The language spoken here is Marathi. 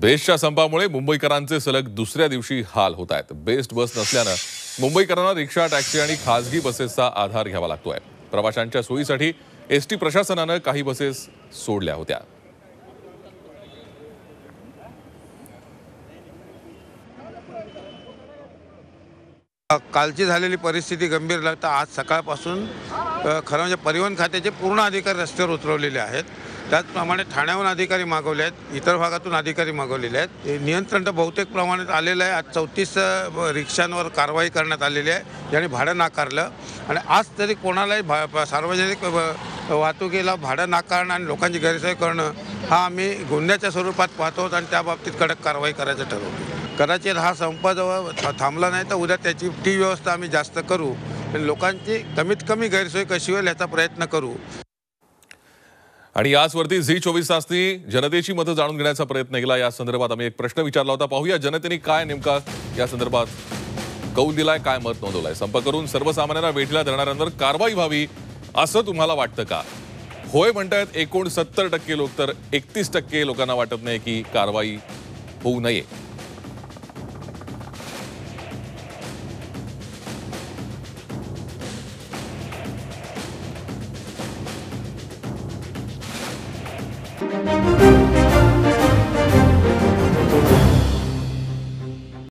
बेस्टच्या संपामुळे मुंबईकरांचे सलग दुसऱ्या दिवशी हाल होत आहेत. बेस्ट बस नसल्यानं मुंबईकरांना रिक्षा टॅक्सी आणि खासगी बसेसचा आधार घ्यावा लागतोय. प्रवाशांच्या सोयीसाठी एस टी प्रशासनानं काही बसेस सोडल्या होत्या. कालची झालेली परिस्थिती गंभीर लागता आज सकाळपासून खरं म्हणजे परिवहन खात्याचे पूर्ण अधिकारी रस्त्यावर उतरवलेले आहेत. त्याचप्रमाणे ठाण्याहून अधिकारी मागवले आहेत इतर भागातून अधिकारी मागवलेले आहेत. नियंत्रण तर बहुतेक प्रमाणात आलेलं आहे. आज चौतीस रिक्षांवर कारवाई करण्यात आलेली आहे. ज्याने भाडं नाकारलं. आणि आज तरी कोणालाही भा सार्वजनिक वाहतुकीला भाडं नाकारणं आणि लोकांची गैरसोय करणं हा आम्ही गुन्ह्याच्या स्वरूपात पाहतो आणि त्या बाबतीत कडक कारवाई करायचं ठरवतो. कदाचित हा संप जवळ थांबला नाही तर उद्या त्याची ती व्यवस्था आम्ही जास्त करू. आणि लोकांची कमीत कमी गैरसोय कशी होईल याचा प्रयत्न करू. आणि याचवरती झी चोवीस तासनी जनतेची मतं जाणून घेण्याचा प्रयत्न केला. या संदर्भात आम्ही एक प्रश्न विचारला होता. पाहूया जनतेने काय नेमका या संदर्भात कौल दिलाय काय मत नोंदवलाय. संप करून सर्वसामान्यांना वेठीला धरणाऱ्यांवर कारवाई व्हावी असं तुम्हाला वाटतं का? होय म्हणतायत एकोणसत्तर टक्के लोक तर एकतीस टक्के लोकांना वाटत नाही की कारवाई होऊ नये.